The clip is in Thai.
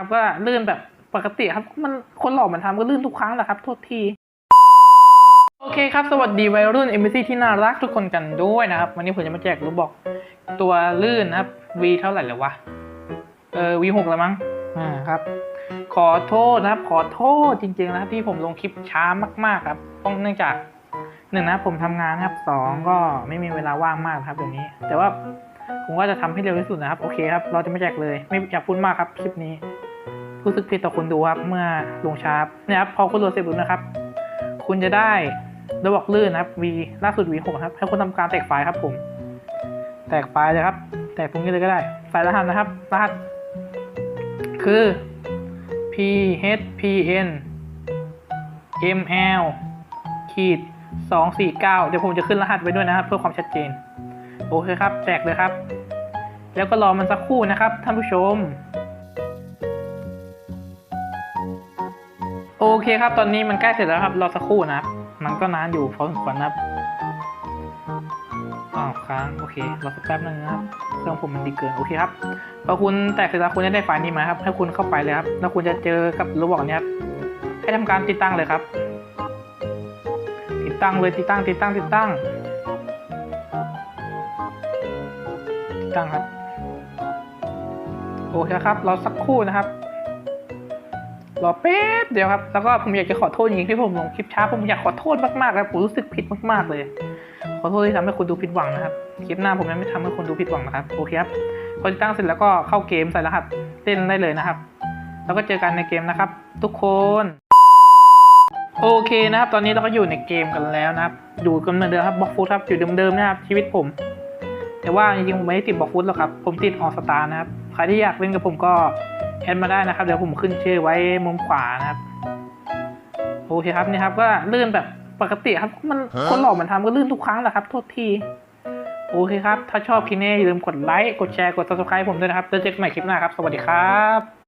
ครับก็ลื่นแบบปกติครับ มันคนหล่อมันทำก็ลื่นทุกครั้งแหละครับโทษทีโอเคครับ สวัสดีวัยรุ่น m อ c ที่น่ารักทุกคนกันด้วยนะครับ วันนี้ผมจะมาแจกรูปบอกตัวลื่นนะครับ V เท่าไหร่แล้ววะ เออ V หกแล้วมั้ง อ่าครับ ขอโทษนะครับ ขอโทษจริงๆนะครับที่ผมลงคลิปช้ามากๆครับต้องเนื่องจากหนึ่งนะผมทำงานครับสองก็ไม่มีเวลาว่างมากครับเดี๋ยวนี้ แต่ว่าผมก็จะทำให้เร็วที่สุดนะครับ โอเคครับ เราจะไม่แจกเลย ไม่อยากพูดมากครับคลิปนี้ รู้สึกผิดต่อคนดูครับ เมื่อลงชาเนี่ยครับพอคุณโหลดเสร็จปุ๊บนะครับ คุณจะได้ระบบลื่นนะครับ V ล่าสุด V6 ครับ ให้คุณทำการแตกไฟล์ครับผม แตกไฟล์เลยครับ แตกตรงนี้เลยก็ได้ไฟล์รหัสนะครับ รหัส คือ p h p n m l ขีดสองสี่เก้าเดี๋ยวผมจะขึ้นรหัสไว้ด้วยนะครับ เพื่อความชัดเจน โอเคครับแจกเลยครับ แล้วก็รอมันสักครู่นะครับท่านผู้ชม โอเคครับ ตอนนี้มันใกล้เสร็จแล้วครับ รอสักครู่นะครับ มันก็นานอยู่พอสมควรนะครับอ้าวค้างโอเครอสักแป๊บนึงนะครับเครื่องผมมันดีเกินโอเคครับพอคุณแตกเสร็จแล้วคุณจะได้ไฟล์นี้มาครับให้คุณเข้าไปเลยครับ แล้วคุณจะเจอกับระบบนี้ครับให้ทำการติดตั้งเลยครับ ติดตั้งเลยติดตั้งติดตั้งติดตั้งติดตั้งครับโอเคครับรอสักครู่นะครับ รอแป๊บเดียวครับ แล้วก็ผมอยากจะขอโทษจริงๆที่ผมลงคลิปช้า ผมอยากขอโทษมากๆครับผมรู้สึกผิดมากๆเลย ขอโทษที่ทำให้คุณดูผิดหวังนะครับ คลิปหน้าผมยังไม่ทำให้คุณดูผิดหวังนะครับ โอเคครับพอติดตั้งเสร็จแล้วก็เข้าเกมใส่รหัสเต้นได้เลยนะครับ แล้วก็เจอกันในเกมนะครับ ทุกคน โอเคนะครับ ตอนนี้เราก็อยู่ในเกมกันแล้วนะครับ อยู่กันเหมือนเดิมครับบล็อกฟุตครับ อยู่เดิมๆนะครับ ชีวิตผม แต่ว่าจริงๆผมไม่ได้ติดบล็อกฟุตหรอกครับ ผมติดออสตาร์นะครับ ใครที่อยากเล่นกับผมก็ ดมาได้นะครับ เดี๋ยวผมขึ้นชื่อไว้มุมขวานะครับโอเคครับนี่ครับก็ลื่นแบบปกติครับมันคนหล่อมันทำก็ลื่นทุกครั้งแหละครับโทษทีโอเคครับ ถ้าชอบคลิปนี้อย่าลืมกดไลค์กดแชร์กด subscribe ผมด้วยนะครับแล้วเจอกันใหม่คลิปหน้าครับ สวัสดีครับ